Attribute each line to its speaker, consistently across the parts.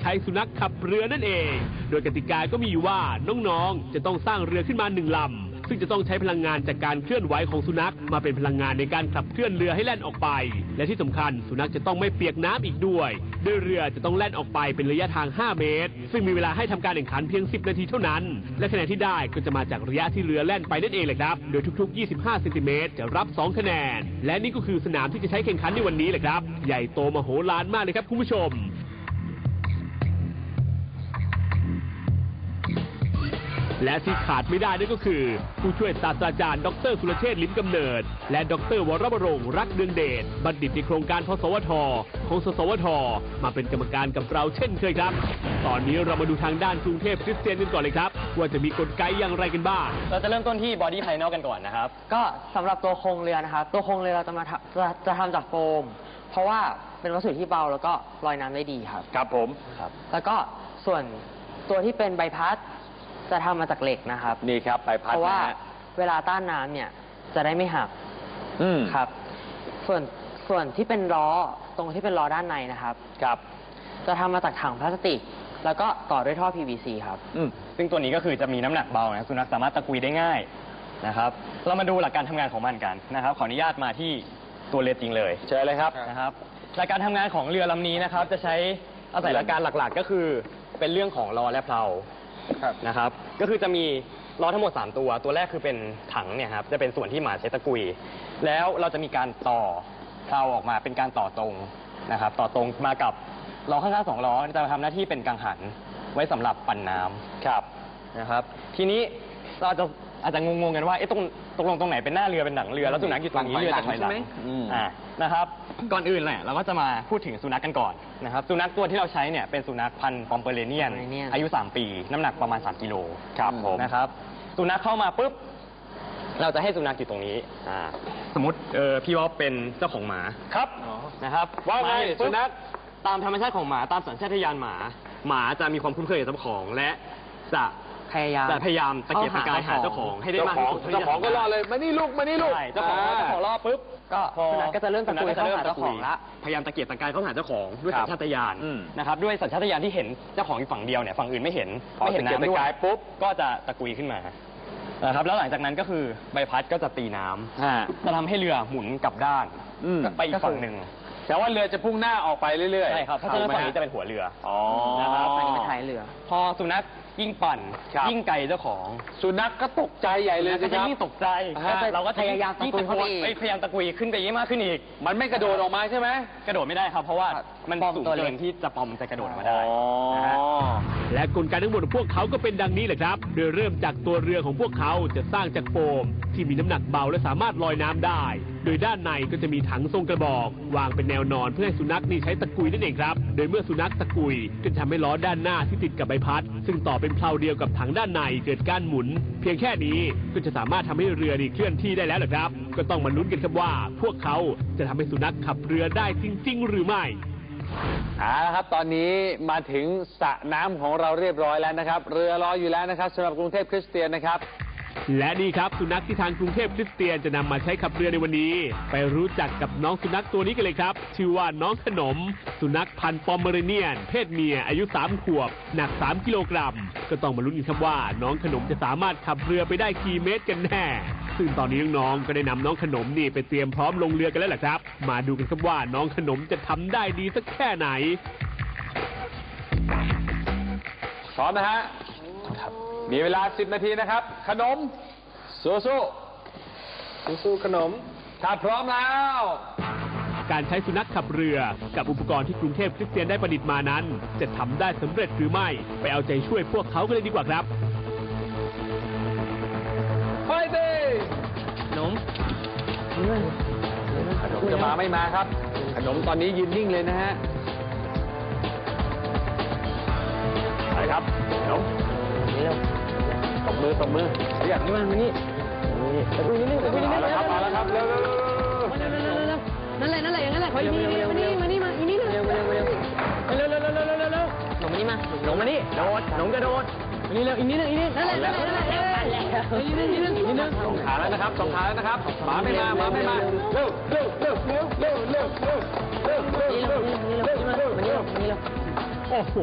Speaker 1: ใช้สุนัขขับเรือนั่นเอง โดยกติกาก็มีอยู่ว่าน้องๆ จะต้องสร้างเรือขึ้นมาหนึ่งลำ ซึ่งจะต้องใช้พลังงานจากการเคลื่อนไหวของสุนัขมาเป็นพลังงานในการขับเคลื่อนเรือให้แล่นออกไป และที่สำคัญสุนัขจะต้องไม่เปียกน้ำอีกด้วยโดยเรือจะต้องแล่นออกไปเป็นระยะทาง 5 เมตร ซึ่งมีเวลาให้ทำการแข่งขันเพียง 10 นาทีเท่านั้น และคะแนนที่ได้ก็จะมาจากระยะที่เรือแล่นไปนั่นเองแหละครับ โดยทุก ๆ 25 เซนติเมตรจะรับ 2 คะแนน และนี่ก็คือสนามที่จะใช้แข่งขันในวันนี้แหละครับ ใหญ่โตมโหฬารมากเลยครับคุณผู้ชม และที่ขาดไม่ได้นั่นก็คือ ผู้ช่วยศาสตราจารย์ดรสุรเชษฐ์ลิ้มกำเนิด และดรวรบรงค์รักเดืองเดชบัณฑิตในโครงการพสวทของสสวท มาเป็นกรรมการกับเราเช่นเคยครับ ตอนนี้เรามาดูทางด้านกรุงเทพคริสเตียนกันก่อนเลยครับ ว่าจะมีกลไกอย่างไรกันบ้าง
Speaker 2: เราจะเริ่มต้นที่บอดี้ภายนอกกันก่อนนะครับ
Speaker 3: ก็สำหรับตัวโครงเรือนะครับ ตัวโครงเรือเราจะมาทำจะจะทำจากโฟม เพราะว่าเป็นวัสดุที่เบาแล้วก็ลอยน้ำได้ดีครับ
Speaker 4: ครับผม
Speaker 2: ครับ
Speaker 3: แล้วก็ส่วนตัวที่เป็นใบพัด จะทำมาจากเหล็กนะครับ
Speaker 4: นี่ครับใบพัด
Speaker 3: เพราะว่า
Speaker 4: นะฮะ
Speaker 3: เวลาต้านน้ำเนี่ยจะได้ไม่หัก
Speaker 4: อืม
Speaker 3: ครับ ส่วนส่วนที่เป็นล้อตรงที่เป็นล้อด้านในนะครับ
Speaker 4: ครับ
Speaker 3: จะทำมาจากถังพลาสติก แล้วก็ต่อด้วยท่อ PVC ครับ
Speaker 4: อืม
Speaker 2: ซึ่งตัวนี้ก็คือจะมีน้ำหนักเบานะสุนัขสามารถตะกุยได้ง่ายนะครับ เรามาดูหลักการทำงานของมันกันนะครับ ขออนุญาตมาที่ตัวเรือจริงเลย
Speaker 4: เชิญเลยครับ
Speaker 2: นะครับหลักการทำงานของเรือลำนี้นะครับ จะใช้อาศัยหลักการหลัก ๆ ก็คือ เป็นเรื่องของล้อและเพลา
Speaker 4: ครับ
Speaker 2: นะครับ ก็คือจะมีล้อทั้งหมด 3 ตัว ตัวแรกคือเป็นถังเนี่ยครับ จะเป็นส่วนที่หมาใช้ตะกุย แล้วเราจะมีการต่อเพลาออกมาเป็นการต่อตรงนะครับ ต่อตรงมากับล้อข้างๆสองล้อจะทำหน้าที่เป็นกังหันไว้สำหรับปั่นน้ำ
Speaker 4: ครับ
Speaker 2: นะครับ ทีนี้เราอาจจะ อาจจะงงๆกันว่าเอ๊ะตรงตรงลงตรงไหนเป็นหน้าเรือเป็นหลังเรือ แล้วสุนัขอยู่ตรงนี้
Speaker 4: ฝั่ง
Speaker 2: เรือจะถอยหลั
Speaker 4: ใช่
Speaker 2: ง
Speaker 4: ไหมอืม
Speaker 2: อ่านะครับก่อนอื่นแหละเราก็จะมาพูดถึงสุนัขกันก่อนนะครับสุนัขตัวที่เราใช้เนี่ยเป็นสุนัขพันธุ์ปอมเปอเรเนียน
Speaker 3: Pomeranian
Speaker 2: อายุ 3 ปี น้ำหนักประมาณ 3 กิโล
Speaker 4: ครับผม
Speaker 2: นะครับสุนัขเข้ามาปุ๊บ เราจะให้สุนัขอยู่ตรงนี้อ่าสมมติเออพี่ว่าเป็นเจ้าของหมา
Speaker 4: ครับ
Speaker 2: นะครับ
Speaker 4: ว่าไง
Speaker 2: มเห็ปุ๊บ
Speaker 4: สุนัข
Speaker 2: ตามธรรมชาติของหมาตามสัญชาตญาณหมา หมาจะมีความคุ้นเคยกับเจ้าของและจะ
Speaker 3: พยายาม
Speaker 2: จะพยายามตะเกียบตะกายหาเจ้าของให้ได้
Speaker 4: เจ้ามา
Speaker 2: ก
Speaker 4: ขอ
Speaker 2: ที่
Speaker 4: ง
Speaker 2: สุด
Speaker 4: เจ้าของก็รอเลยมานี่ลูกมานี่ลูก
Speaker 2: ใช่เจ้าของเจ้าของล่อปุ๊บ
Speaker 3: ก็
Speaker 2: พอ
Speaker 3: สุนัขก็จะเริ่มตะกุย
Speaker 2: สุนัข
Speaker 3: เข้าหา
Speaker 2: จะ
Speaker 3: เจ้าของละ
Speaker 2: พยายามตะเกียบตะกายเข้าหาเจ้าของด้วย
Speaker 4: ครั
Speaker 2: สั
Speaker 4: บ
Speaker 2: ญชาตญาณ
Speaker 4: อืม
Speaker 2: นะครับด้วยสัญชาตญาณที่เห็นเจ้าของอยู่ฝั่งเดียวเนี่ยฝั่งอื่นไม่เห็น
Speaker 4: พอ
Speaker 2: ไม่เห็น
Speaker 4: ตะเกียบ
Speaker 2: น้ำด้ว
Speaker 4: ตะกายยปุ๊บ
Speaker 2: ก็จะตะกุยขึ้นมานะครับแล้วหลังจากนั้นก็คือใบพัดก็จะตีน้ำ
Speaker 4: ฮะ
Speaker 2: จะทำให้เรือหมุนกลับด้าน
Speaker 4: อืม
Speaker 2: ไปอีกฝั่งหนึ่ง
Speaker 4: แต่ว่าเรือจะพุ่งหน้าออกไปเรื่อยๆ
Speaker 2: ใช่ครับเพราะฉะนั้น
Speaker 4: ถูกไหม
Speaker 2: ฝั่งนี้
Speaker 4: ฮะ
Speaker 2: จะเป็นหัวเรือ
Speaker 4: อ๋อ
Speaker 2: นะครับ
Speaker 3: อันนี้เป็นท้ายเรือ
Speaker 2: พอสุนัข ยิ่งปั่น
Speaker 4: ครับ
Speaker 2: ยิ่งไกลเจ้าของ
Speaker 4: สุนัขก็ตกใจใหญ่เลย
Speaker 2: ก็
Speaker 4: สิ
Speaker 2: จะ
Speaker 4: ครับ
Speaker 2: ยิ่งตกใจ
Speaker 4: ฮะ
Speaker 2: เราก็จะ
Speaker 3: พยายามตะกุยเข้าไปอีก
Speaker 2: เอ้ยพยายามตะกุยขึ้นไปยิ่งมากขึ้นอีก
Speaker 4: มันไม่กระโดดออกมาใช่ไหม
Speaker 2: กระโดดไม่ได้ครับ เพราะว่า
Speaker 3: ครับ
Speaker 2: มัน
Speaker 3: ปอม
Speaker 2: สูง
Speaker 3: ตัวเล็
Speaker 2: เกิ
Speaker 3: ก
Speaker 2: นที่จะปอมจะกระโดดออกมาได้
Speaker 4: อ๋อ
Speaker 2: นะฮะ
Speaker 1: และกลไกทั้งหมดของพวกเขาก็เป็นดังนี้แหละครับ โดยเริ่มจากตัวเรือของพวกเขาจะสร้างจากโฟมที่มีน้ำหนักเบาและสามารถลอยน้ำได้ โดยด้านในก็จะมีถังทรงกระบอก วางเป็นแนวนอนเพื่อให้สุนัขนี่ใช้ตะกุยนั่นเองครับ โดยเมื่อสุนัขตะกุยก็จะทำให้ล้อด้านหน้าที่ติดกับใบพัด ซึ่งต่อเป็นเพลาเดียวกับถังด้านในเกิดการหมุน เพียงแค่นี้ก็จะสามารถทำให้เรือนี่เคลื่อนที่ได้แล้วเหรอครับ ก็ต้องมาลุ้นกันครับว่า พวกเขาจะทำให้สุนัขขับเรือได้จริง ๆ หรือไม่
Speaker 4: เอาละครับ ตอนนี้มาถึงสระน้ำของเราเรียบร้อยแล้วนะครับ เรือรออยู่แล้วนะครับสำหรับกรุงเทพคริสเตียนนะครับ
Speaker 1: และนี่ครับสุนัขที่ทางกรุงเทพคริสเตียนจะนำมาใช้ขับเรือในวันนี้ ไปรู้จักกับน้องสุนัขตัวนี้กันเลยครับ ชื่อว่าน้องขนม สุนัขพันธุ์ปอมเมอเรเนียน เพศเมียอายุ 3 ขวบ หนัก 3 กิโลกรัม ก็ต้องมาลุ้นกันครับว่า น้องขนมจะสามารถขับเรือไปได้กี่เมตรกันแน่ ซึ่งตอนนี้น้องๆก็ได้นำน้องขนมนี่ไปเตรียมพร้อมลงเรือกันแล้วล่ะครับ มาดูกันครับว่าน้องขนมจะทำได้ดีสักแค่ไหน
Speaker 4: พร้อมนะฮะ มีเวลา 10 นาทีนะครับ ขนม สู้สู้สู้ๆขนม ถ้าพร้อมแล้ว
Speaker 1: การใช้สุนัขขับเรือกับอุปกรณ์ที่กรุงเทพคริสเตียนได้ประดิษฐ์มานั้น จะทำได้สำเร็จหรือไม่ ไปเอาใจช่วยพวกเขากันเลยดีกว่าครับ
Speaker 4: ไปดิขนมขนมจะมาไม่มาครับ ขนมตอนนี้ยืนนิ่งเลยนะฮะ ไปครับขนม
Speaker 3: นี่เร็ว
Speaker 4: ตบ มือตบมือเรียก
Speaker 3: นี่มันมานี่ตะกุยนิดนึงตะกุยนิดนึ
Speaker 4: มางแล้วครับมาแล้วครับเร็วเร็วเร็วเร็ว
Speaker 5: นั่นแหละนั่นแหละอย่างนั้นแหละขออีกทีนึงมานี่มานี่มาอีนี่
Speaker 3: เร็วเร็วเร็ว
Speaker 5: เร็วเร็วเร็วเร็วเร็วเร็วเร็ว
Speaker 3: หนูมานี่มา
Speaker 5: หลงมานี่โดดหลงกระโดดมานี่เร็วอีกนิดนึงอีกนิดนั่นแหละนั่นแหละนั่นแหละอีกนิดนึงอีกนิดนึงอีกนิดนึง
Speaker 4: สองขาแล้วนะครับสองขาแล้วนะครับหมาไม่มาหมาไม่มาเร็วเร็วเร็วเร็วเร็วเร็วเร็วเร็วเร็วเร็ว
Speaker 3: นี่
Speaker 4: เร็
Speaker 3: เร็
Speaker 4: ว
Speaker 3: วนี่เร็วนี่เร็วมานี่เร็วนี่เร็ว
Speaker 1: โอ้โห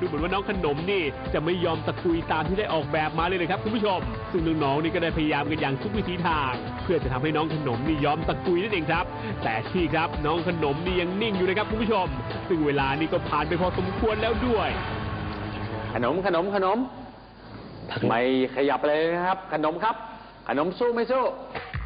Speaker 1: ดูเหมือนว่าน้องขนมนี่ จะไม่ยอมตะกุยตามที่ได้ออกแบบมาเลยนะครับคุณผู้ชม ซึ่งน้องๆนี่ก็ได้พยายามกันอย่างทุกวิถีทาง เพื่อจะทำให้น้องขนมนี่ยอมตะกุยนั่นเองครับ แต่ที่ครับน้องขนมนี่ยังนิ่งอยู่นะครับคุณผู้ชม ซึ่งเวลานี่ก็ผ่านไปพอสมควรแล้วด้วย
Speaker 4: ขนมขนมขนมไม่ขยับเลยนะครับ ขนมครับ ขนมสู้ไม่สู้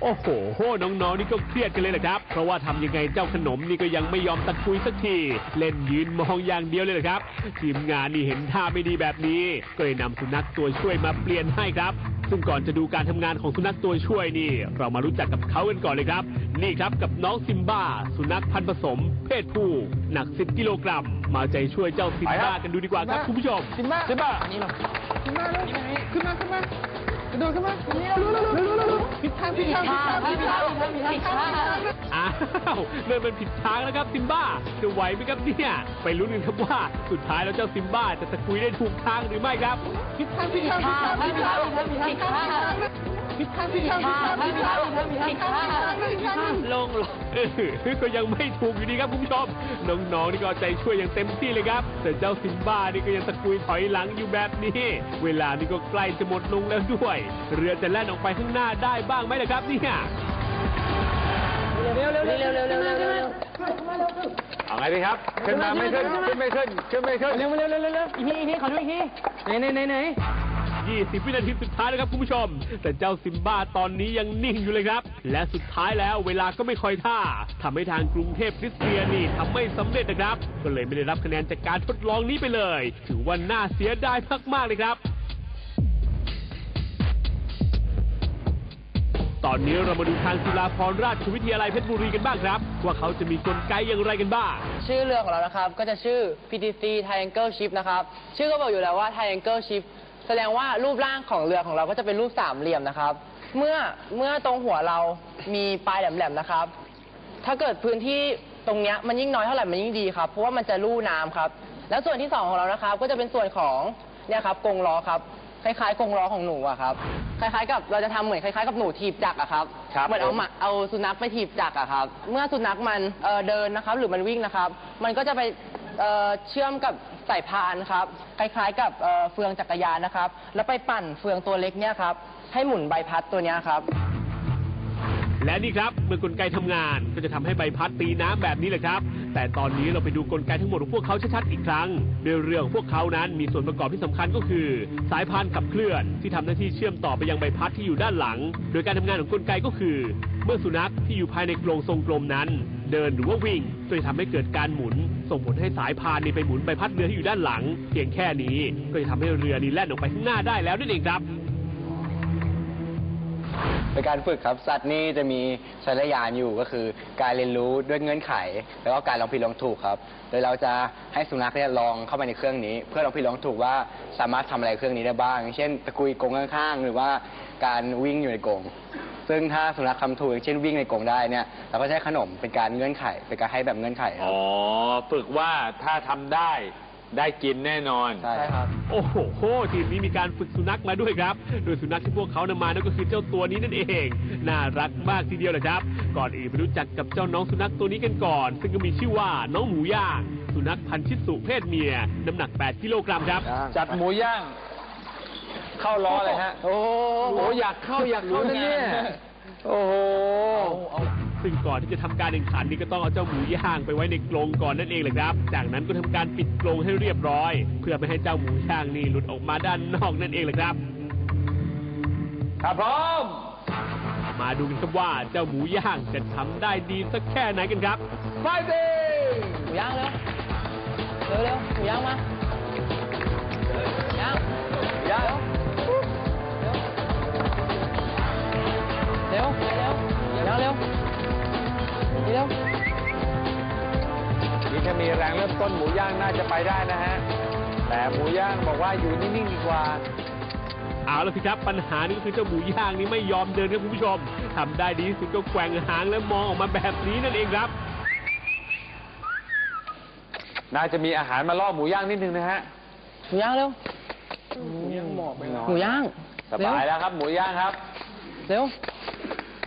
Speaker 1: โอ้โห น้องๆ นี่ก็เครียดกันเลยแหละครับ เพราะว่าทำยังไงเจ้าขนมนี่ก็ยังไม่ยอมตะกุยสักที เล่นยืนมองอย่างเดียวเลยแหละครับ ทีมงานนี่เห็นท่าไม่ดีแบบนี้ ก็เลยนำสุนัขตัวช่วยมาเปลี่ยนให้ครับ ซึ่งก่อนจะดูการทำงานของสุนัขตัวช่วยนี่ เรามารู้จักกับเขากันก่อนเลยครับ นี่ครับกับน้องซิมบ้า สุนัขพันธุ์ผสม เพศผู้ หนัก 10 กิโลกรัม มาใจช่วยเจ้าซิม
Speaker 4: ไปครั
Speaker 1: บ้า
Speaker 4: บ
Speaker 1: กันดูดีกว่าครับคุณผู้ชม
Speaker 4: ซิมบ้าซิมบ้า
Speaker 3: นี่หรอ
Speaker 5: ขึ้นมาเร็วขึ้นมาขึ้นมา กระโดดขึ้นมาเร็วเร็วเร็วเร็วเร็วผิดทางผิดทางผิดทางผิดทางผิดทาง
Speaker 1: อ้าวเริ่มเป็นผิดทางแล้วครับซิมบ้าจะไหวไหมครับเนี่ยไปลุ้นกันครับว่าสุดท้ายแล้วเจ้าซิมบ้าจะตะกุยได้ถูกทางหรือไม่ครับ
Speaker 5: ผิดทางผิดทางผิดทางผิดทางผิดทางผิดทาง ผิงผิด
Speaker 1: ลงลงก็ยังไม่ถูกอยู่ดีครับคุณผู้ชมน้องๆนี่ก็ใจช่วยอย่างเต็มที่เลยครับ แต่เจ้าซินบ้านี่ก็ยังตะกุยถอยหลังอยู่แบบนี้ เวลานี่ก็ใกล้จะหมดลงแล้วด้วย เรือจะแล่นออกไปข้างหน้าได้บ้างไหมล่ะครับเนี่ย
Speaker 5: เร็วเร็วเร็วเร็วเร็วเร็วเร็วเอา
Speaker 4: ไงดีครับ ขึ้นมาไม่ขึ้น ขึ้นไม่ขึ้น ขึ้นไม่ขึ้น
Speaker 5: เร็วเร็วเร็วเร็วอีกทีอีกทีขอดูอีกทีไหนไหนไหน
Speaker 1: 20 วินาทีสุดท้ายแล้วครับคุณผู้ชม แต่เจ้าซิมบ้าตอนนี้ยังนิ่งอยู่เลยครับ และสุดท้ายแล้วเวลาก็ไม่คอยท่าทำให้ทางกรุงเทพคริสเตียนนี่ทำไม่สำเร็จนะครับ ก็เลยไม่ได้รับคะแนนจากการทดลองนี้ไปเลย ถือว่าน่าเสียดายมากๆเลยครับ ตอนนี้เรามาดูทางจุฬาภรณราชวิทยาลัยเพชรบุรีกันบ้างครับ ว่าเขาจะมีกลไกอย่างไรกันบ้าง
Speaker 3: ชื่อเรือของเรานะครับ ก็จะชื่อ PTC Triangle Ship นะครับ ชื่อก็บอกอยู่แล้วว่า Triangle Ship แสดงว่ารูปร่างของเรือของเราก็จะเป็นรูปสามเหลี่ยมนะครับ เมื่อเมื่อตรงหัวเรามีปลายแหลมๆนะครับ ถ้าเกิดพื้นที่ตรงเนี้ยมันยิ่งน้อยเท่าไหร่มันยิ่งดีครับ เพราะว่ามันจะลู่น้ำครับ แล้วส่วนที่สองของเรานะครับ ก็จะเป็นส่วนของเนี่ยครับกรงล้อครับ คล้ายๆกรงล้อของหนูอะครับ คล้ายๆกับเราจะทำเหมือนคล้ายๆกับหนูถีบจักรอะครับ
Speaker 4: ครับ
Speaker 3: เหมือนเอา
Speaker 4: ผม
Speaker 3: หมาเอาสุนัขไปถีบจักรอะครับ เมื่อสุนัขมันเอ่อเดินนะครับ หรือมันวิ่งนะครับ มันก็จะไป เอ่อเชื่อมกับสายพานครับ คล้ายๆ กับเอ่อเฟืองจักรยานนะครับ แล้วไปปั่นเฟืองตัวเล็กเนี่ยครับ ให้หมุนใบพัดตัวเนี้ยครับ
Speaker 1: และนี่ครับเมื่อกลไกทำงานก็จะทำให้ใบพัดตีน้ำแบบนี้แหละครับ แต่ตอนนี้เราไปดูกลไกทั้งหมดของพวกเขาชัดๆอีกครั้งโดยเรื่องของพวกเขานั้นมีส่วนประกอบที่สำคัญก็คือ สายพานขับเคลื่อนที่ทำหน้าที่เชื่อมต่อไปยังใบพัดที่อยู่ด้านหลัง โดยการทำงานของกลไกก็คือ เมื่อสุนัขที่อยู่ภายในกรงทรงกลมนั้น เดินหรือว่าวิ่งจะทำให้เกิดการหมุน ส่งผลให้สายพานนี้ไปหมุนใบพัดเรือที่อยู่ด้านหลัง เพียงแค่นี้ก็จะทำให้เรือนี้แล่นออกไปข้างหน้าได้แล้วนั่นเองครับ
Speaker 2: เป็นการฝึกครับ สัตว์นี่จะมีสัญญาณอยู่ก็คือ การเรียนรู้ด้วยเงื่อนไข แล้วก็การลองผิดลองถูกครับ โดยเราจะให้สุนัขเนี่ยลองเข้าไปในเครื่องนี้ เพื่อลองผิดลองถูกว่าสามารถทำอะไรเครื่องนี้ได้บ้างอย่างเช่นตะกุยกรงข้างๆ หรือว่าการวิ่งอยู่ในกรงซึ่งถ้าสุนัขทำถูกอย่างเช่นวิ่งในกรงได้เนี่ยเราก็ใช้ขนมเป็นการเงื่อนไขเป็นการให้แบบเงื่อนไขครับ
Speaker 4: อ๋อ ฝึกว่าถ้าทำได้ ได้กินแน่นอน
Speaker 2: ใช่ครับ
Speaker 1: โอ้โหทีมนี้มีการฝึกสุนัขมาด้วยครับ โดยสุนัขที่พวกเขานำมานั่นก็คือเจ้าตัวนี้นั่นเอง น่ารักมากทีเดียวเลยครับ ก่อนอื่นไปรู้จักกับเจ้าน้องสุนัขตัวนี้กันก่อน ซึ่งก็มีชื่อว่าน้องหมูย่าง สุนัขพันธุ์ชิสุเพศเมีย น้ำหนัก 8 กิโลกรัมครับ
Speaker 4: จัดหมูย่าง เข้าล้อเลยฮะ โอ้โหอยากเข้าอยากเข้านะเนี่ย โอ้โห
Speaker 1: ซึ่งก่อนที่จะทำการแข่งขันนี่ก็ต้องเอาเจ้าหมูย่างไปไว้ในกรงก่อนนั่นเองแหละครับ จากนั้นก็ทำการปิดกรงให้เรียบร้อย เพื่อไม่ให้เจ้าหมูย่างนี่หลุดออกมาด้านนอกนั่นเองแหละครับ
Speaker 4: ครับพร้อม
Speaker 1: มาดูกันครับว่าเจ้าหมูย่างจะทำได้ดีสักแค่ไหนกันครับ
Speaker 4: ไฟติ้ง
Speaker 3: หมูย่างเร็วเร็วเร็วหมูย่างมาย่าง
Speaker 4: ย่าง
Speaker 3: เร็วเร็วเร็วย่างเร็ว นี่เร็ว
Speaker 4: นี่ถ้ามีแรงเริ่มต้นหมูย่างน่าจะไปได้นะฮะ แต่หมูย่างบอกว่าอยู่นิ่งๆดีกว่า
Speaker 1: เอาละสิครับปัญหานี่ก็คือเจ้าหมูย่างนี่ไม่ยอมเดินครับคุณผู้ชมทำได้ดีที่สุดก็แกว่งหางและมองออกมาแบบนี้นั่นเองครับ
Speaker 4: น่าจะมีอาหารมาล่อหมูย่างนิดนึงนะฮะ
Speaker 3: หมูย่างเร็วหมูย่าง
Speaker 4: สบายแล้วครับ หมูย่างครับ
Speaker 3: เร็ว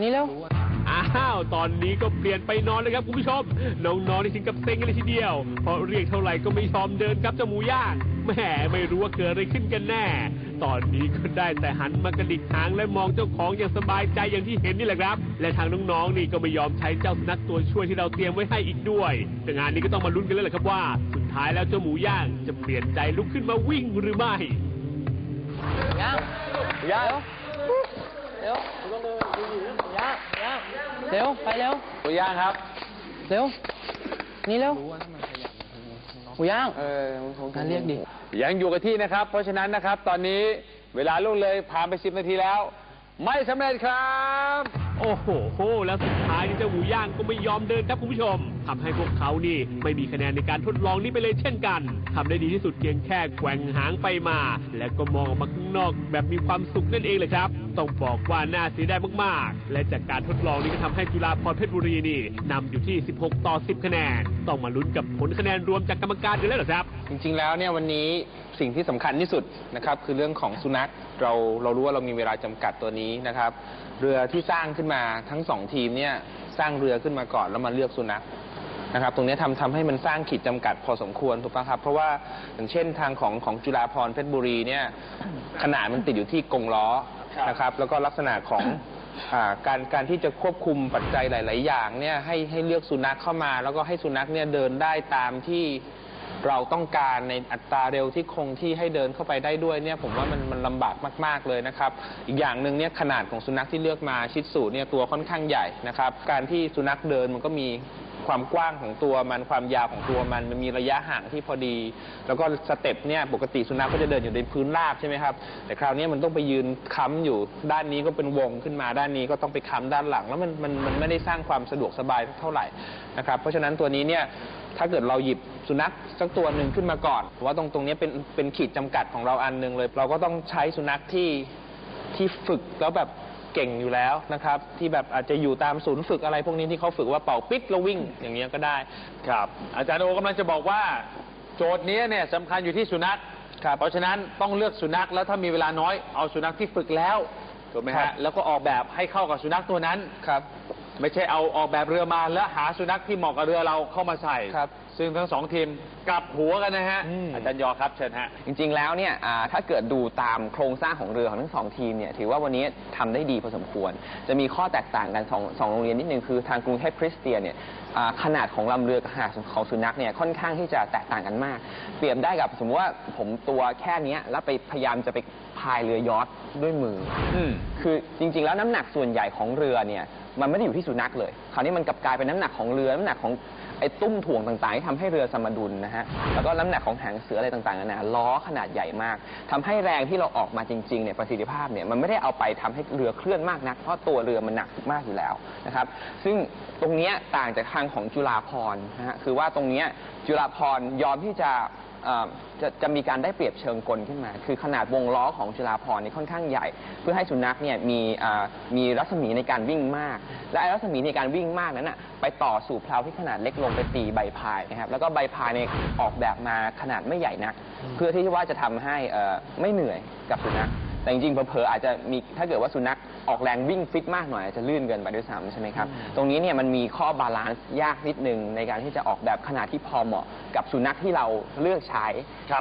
Speaker 3: นี่เร็ว
Speaker 1: เอ้าว ตอนนี้ก็เปลี่ยนไปนอนเลยครับคุณผู้ชม น้องๆนี่ถึงกับเซ็งกันเลยทีเดียว เพราะเรียกเท่าไหร่ก็ไม่ยอมเดินครับเจ้าหมูย่างแหมไม่รู้ว่าเกิดอะไรขึ้นกันแน่ ตอนนี้ก็ได้แต่หันมากระดิกหางและมองเจ้าของอย่างสบายใจอย่างที่เห็นนี่แหละครับ และทางน้องๆนี่ก็ไม่ยอมใช้เจ้าสุนัขตัวช่วยที่เราเตรียมไว้ให้อีกด้วย แต่งานนี้ก็ต้องมาลุ้นกันแล้วแหละครับว่า สุดท้ายแล้วเจ้าหมูย่างจะเปลี่ยนใจลุกขึ้นมาวิ่งหรือไม่
Speaker 3: ย่าง
Speaker 2: ย่าง
Speaker 3: เร็วย่างย่าง เร็ว ไปเร็ว
Speaker 4: หมูย่างครับ
Speaker 3: เร็ว นี่เร็วหมูย่าง
Speaker 2: เออ
Speaker 3: งั้นเรียกดิ
Speaker 4: ยังอยู่กับที่นะครับ เพราะฉะนั้นนะครับ ตอนนี้เวลาล่วงเลยผ่านไป10นาทีแล้ว ไม่สำเร็จครับ
Speaker 1: โอ้โห แล้วสุดท้ายนี่เจ้าหมูย่างก็ไม่ยอมเดินครับคุณผู้ชม ทำให้พวกเขานี่ไม่มีคะแนนในการทดลองนี้ไปเลยเช่นกันทำได้ดีที่สุดเพียงแค่แกว่งหางไปมา และก็มองออกมาข้างนอกแบบมีความสุขนั่นเองเลยครับ ต้องบอกว่าน่าเสียดายมากๆ และจากการทดลองนี้ก็ทำให้จุฬาภรเพชรบุรีนี่นำอยู่ที่ 16 ต่อ 10 คะแนน ต้องมาลุ้นกับผลคะแนนรวมจากกรรมการกันแล้วหรอครับ
Speaker 6: จริงๆแล้วเนี่ยวันนี้สิ่งที่สำคัญที่สุดนะครับคือเรื่องของสุนัขเราเรารู้ว่าเรามีเวลาจำกัดตัวนี้นะครับ เรือที่สร้างขึ้นมาทั้งสองทีมเนี่ยสร้างเรือขึ้นมาก่อนแล้วมาเลือกสุนัข นะครับตรงนี้ทำทำให้มันสร้างขีดจำกัดพอสมควรถูกปะครับ เพราะว่าอย่างเช่นทางของของจุฬาภรณ์เพชรบุรีเนี่ยขนาดมันติดอยู่ที่กรงล้อนะครับ แล้วก็ลักษณะของ อ่าการการที่จะควบคุมปัจจัยหลาย ๆ อย่างเนี่ยให้ให้เลือกสุนัขเข้ามา แล้วก็ให้สุนัขเนี่ยเดินได้ตามที่เราต้องการในอัตราเร็วที่คงที่ให้เดินเข้าไปได้ด้วยเนี่ยผมว่ามันมันลำบากมาก ๆ เลยนะครับ อีกอย่างหนึ่งเนี่ยขนาดของสุนัขที่เลือกมาชิดสูเนี่ยตัวค่อนข้างใหญ่นะครับ การที่สุนัขเดินมันก็มี ความกว้างของตัวมันความยาวของตัวมัน มันมีระยะห่างที่พอดี แล้วก็สเต็ปเนี่ยปกติสุนัขก็จะเดินอยู่ในพื้นราบใช่ไหมครับแต่คราวนี้มันต้องไปยืนค้ำอยู่ด้านนี้ก็เป็นวงขึ้นมาด้านนี้ก็ต้องไปค้ำด้านหลัง แล้วมันมันมันไม่ได้สร้างความสะดวกสบายเท่าไหร่นะครับเพราะฉะนั้นตัวนี้เนี่ยถ้าเกิดเราหยิบสุนัขสักตัวหนึ่งขึ้นมาก่อนว่าตรงตรงนี้เป็นเป็นขีดจำกัดของเราอันหนึ่งเลย เราก็ต้องใช้สุนัขที่ที่ฝึกแล้วแบบ เก่งอยู่แล้วนะครับ ที่แบบอาจจะอยู่ตามศูนย์ฝึกอะไร พวกนี้ที่เขาฝึกว่าเป่าปิ๊กแล้ววิ่งอย่างเงี้ยก็ได้
Speaker 4: ครับ อาจารย์โอกำลังจะบอกว่า โจทย์นี้เนี่ยสำคัญอยู่ที่สุนัข
Speaker 6: ครับ
Speaker 4: เพราะฉะนั้นต้องเลือกสุนัขแล้วถ้ามีเวลาน้อยเอาสุนัขที่ฝึกแล้วถูกไหม
Speaker 6: ครั
Speaker 4: ฮะ
Speaker 6: บ
Speaker 4: แล้วก็ออกแบบให้เข้ากับสุนัขตัวนั้น
Speaker 6: ครับ
Speaker 4: ไม่ใช่เอาออกแบบเรือมาแล้วหาสุนัขที่เหมาะกับเรือเราเข้ามาใส่
Speaker 6: ครับ
Speaker 4: ซึ่งทั้งสองทีมกลับหัวกันนะฮะ
Speaker 6: อืม
Speaker 4: อาจารย์ยอครับเชิญฮะ
Speaker 7: จริงๆ แล้วเนี่ยอ่าถ้าเกิดดูตามโครงสร้างของเรือของทั้งสองทีมเนี่ยถือว่าวันนี้ทำได้ดีพอสมควร จะมีข้อแตกต่างกันสองสองโรงเรียนนิดนึงคือทางกรุงเทพคริสเตียนเนี่ยอ่าขนาดของลำเรือกับขนาดของสุนัขเนี่ยค่อนข้างที่จะแตกต่างกันมาก เปรียบได้กับสมมติว่าผมตัวแค่เนี้ยแล้วไปพยายามจะไปพายเรือยอทด้วยมือ
Speaker 4: อืม
Speaker 7: คือจริงๆ แล้วน้ำหนักส่วนใหญ่ของเรือเนี่ยมันไม่ได้อยู่ที่สุนัขเลย คราวนี้มันกลับกลายเป็นน้ำหนักของเรือน้ำหนักของไอ้ตุ้มถ่วงต่างๆที่ทำให้เรือสมดุลนะฮะแล้วก็น้ำหนักของหางเสืออะไรต่างๆนานาล้อขนาดใหญ่มากทำให้แรงที่เราออกมาจริงๆเนี่ยประสิทธิภาพเนี่ยมันไม่ได้เอาไปทำให้เรือเคลื่อนมากนัก เพราะตัวเรือมันหนักมากอยู่แล้วนะครับ ซึ่งตรงเนี้ยต่างจากทางของจุฬาพรณ์นะฮะคือว่าตรงเนี้ยจุฬาพรณ์ยอมที่จะ เอ่อจะจะมีการได้เปรียบเชิงกลขึ้นมา คือขนาดวงล้อของจุฬาภรณ์นี่ค่อนข้างใหญ่ เพื่อให้สุนัขเนี่ยมีอ่ามีรัศมีในการวิ่งมาก และไอ้รัศมีในการวิ่งมากนั้นน่ะไปต่อสู่เพลาที่ขนาดเล็กลงไปตีใบพายนะครับแล้วก็ใบพายเนี่ยออกแบบมาขนาดไม่ใหญ่นัก เพื่อที่ว่าจะทำให้เอ่อไม่เหนื่อยกับสุนัข แต่จริงๆเผลอๆอาจจะมีถ้าเกิดว่าสุนัขออกแรงวิ่งฟิตมากหน่อยอาจจะลื่นเกินไปด้วยซ้ำใช่ไหมครับตรงนี้เนี่ยมันมีข้อบาลานซ์ยากนิดนึงในการที่จะออกแบบขนาดที่พอเหมาะกับสุนัขที่เราเลือกใช้